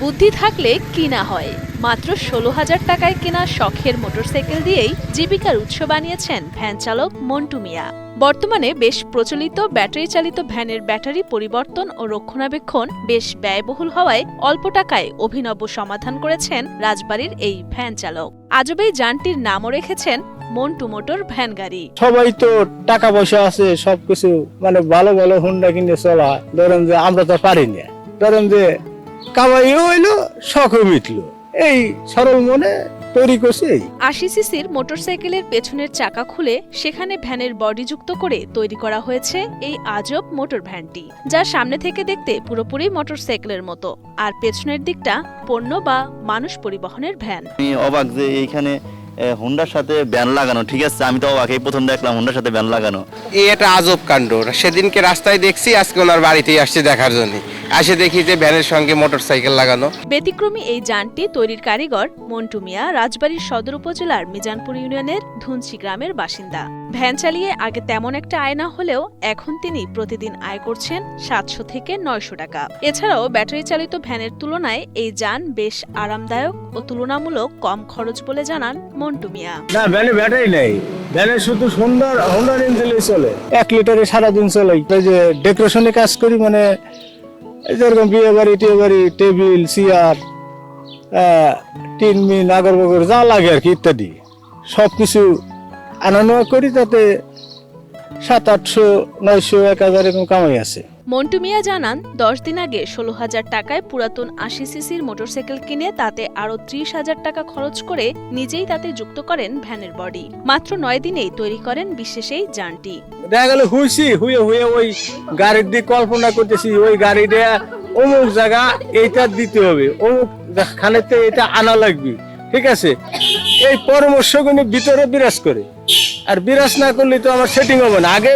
বুদ্ধি থাকলে কিনা হয়। মাত্র ষোলো হাজার টাকায় কেনা শখের মোটরসাইকেল দিয়েই জীবিকার উৎস বানিয়েছেন ভ্যান চালক মন্টু মিয়া। বর্তমানে বেশ প্রচলিত ব্যাটারি চালিত ভ্যানের ব্যাটারি পরিবর্তন ও রক্ষণাবেক্ষণ বেশ ব্যয়বহুল হওয়ায় অল্প টাকায় অভিনব সমাধান করেছেন রাজবাড়ির এই ভ্যান চালক। আজবেই যানটির নামও রেখেছেন মন্টু মোটর ভ্যান গাড়ি। সবাই তো টাকা পয়সা আছে, সবকিছু মানে ভালো ভালো হুন্ডা কিনে চলা। ধরেন যে আমরা তো পারি না। ধরেন যে কামাইও হইল শখও মিটলো। এই সরল মনে তৈরি করছি আশি সিসির মোটরসাইকেলের পেছনের চাকা খুলে সেখানে ভ্যানের বডি যুক্ত করে তৈরি করা হয়েছে এই আজব মোটর ভ্যানটি যা সামনে থেকে দেখতে পুরোপুরি মোটরসাইকেলের মতো। আর পেছনের দিকটা পণ্য বা মানুষ পরিবহনের ভ্যান। আমি অবাক যে এইখানে হুন্ডার সাথে ব্যান লাগানো ঠিক আছে? আমি তো অবাক এই প্রথম দেখলাম হুন্ডার সাথে ব্যান লাগানো। এই একটা আজব কাণ্ড। সেদিনকে রাস্তায় দেখছি আজকে ওনার বাড়িতেই আসছে দেখার জন্য। আসে দেখি যে ভ্যানের সঙ্গে মোটর সাইকেল লাগানো। ব্যতিক্রমী এই যানটি তৈরির কারিগর মন্টু মিয়া রাজবাড়ীর সদর উপজেলার মিজানপুর ইউনিয়নের ধুনছি গ্রামের বাসিন্দা। ভ্যান চালিয়ে আগে তেমন একটা আয় না হলেও এখন তিনি প্রতিদিন আয় করছেন সাতশো থেকে নয়শো টাকা। এছাড়াও ব্যাটারি চালিত ভ্যানের তুলনায় এই যান বেশ আরামদায়ক ও তুলনামূলক কম খরচ বলে জানান মন্টু মিয়া। না ভ্যানে ব্যাটারি নেই। ভ্যানে শুধু সুন্দর হুন্ডার ইঞ্জিনই চলে। এক লিটারে সারাদিন চলে। যে ডেকোরেশনে কাজ করি মানে যেরকম বিয়ে বাড়ি, টিয়ে বাড়ি, টেবিল, চেয়ার টিনমিন আগর বগর, যা লাগে আর কি ইত্যাদি সব কিছু আনা নেওয়া করি, তাতে সাত, আটশো, নয়শো, এক হাজার এরকম কামাই আছে। মন্টু মিয়া জানান, দশ দিন আগে ষোলো হাজার টাকায় পুরাতন আশি সিসির মোটরসাইকেল কিনে তাতে আরও ত্রিশ হাজার টাকা খরচ করে নিজেই তাতে যুক্ত করেন ভ্যানের বডি। মাত্র নয় দিনেই তৈরি করেন বিশেষ এই যানটি। দেখা গেল হুইছি হুয়ে হুয়ে ওই গাড়ির দিক কল্পনা করতেছি, ওই গাড়িটা অমুক জায়গা এইটা দিতে হবে, অমুক খানেতে এটা আনা লাগবে, ঠিক আছে? এই পরামর্শগুলি ভিতরে বিরাজ করে। আর বিরাজ না করলে তো আমার সেটিং হবে না। আগে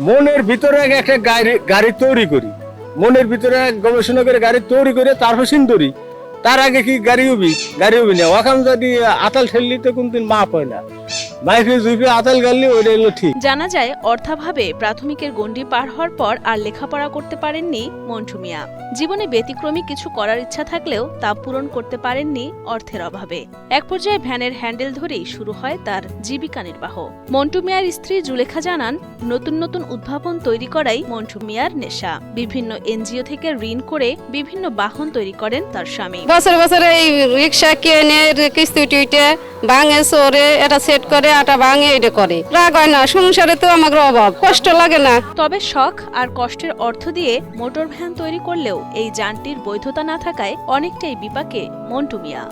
মনের ভিতরে একটা গাড়ি গাড়ি তৈরি করি। মনের ভিতরে গবেষণা করে গাড়ি তৈরি করে তারপর সিন্দুরি। তার আগে কি গাড়ি উবি? গাড়ি উবি না। ওখান যদি আতাল ঠেললি তো কোনদিন মাপ হয় না। মাইফে জুইফে আতাল গাড়লি ওইটা হলো ঠিক। জানা যায় অর্থাভাবে প্রাথমিকের গণ্ডি পার হওয়ার পর আর লেখাপড়া করতে পারেননি মন্টু মিয়া। জীবনে ব্যতিক্রমী কিছু করার ইচ্ছা থাকলেও তা পূরণ করতে পারেননি অর্থের অভাবে। এক পর্যায়ে ভ্যানের হ্যান্ডেল ধরেই শুরু হয় তার জীবিকা নির্বাহ। মন্টু মিয়ার স্ত্রী জুলেখা জানান নতুন নতুন উদ্ভাবন তৈরি করাই মন্টু মিয়ার নেশা। বিভিন্ন এনজিও থেকে ঋণ করে বিভিন্ন বাহন তৈরি করেন তার স্বামী। বছর বছর এই রিক্সা কিনে কিস্তি টুইটে ভাঙে, চোরে, এটা সেট করে, আটা ভাঙে, এটা করে। রাগ হয় না, সংসারে তো আমার অভাব, কষ্ট লাগে না। তবে শখ আর কষ্টের অর্থ দিয়ে মোটর ভ্যান তৈরি করলেও এই যানটির বৈধতা না থাকায় অনেকটাই বিপাকে মন্টু মিয়া।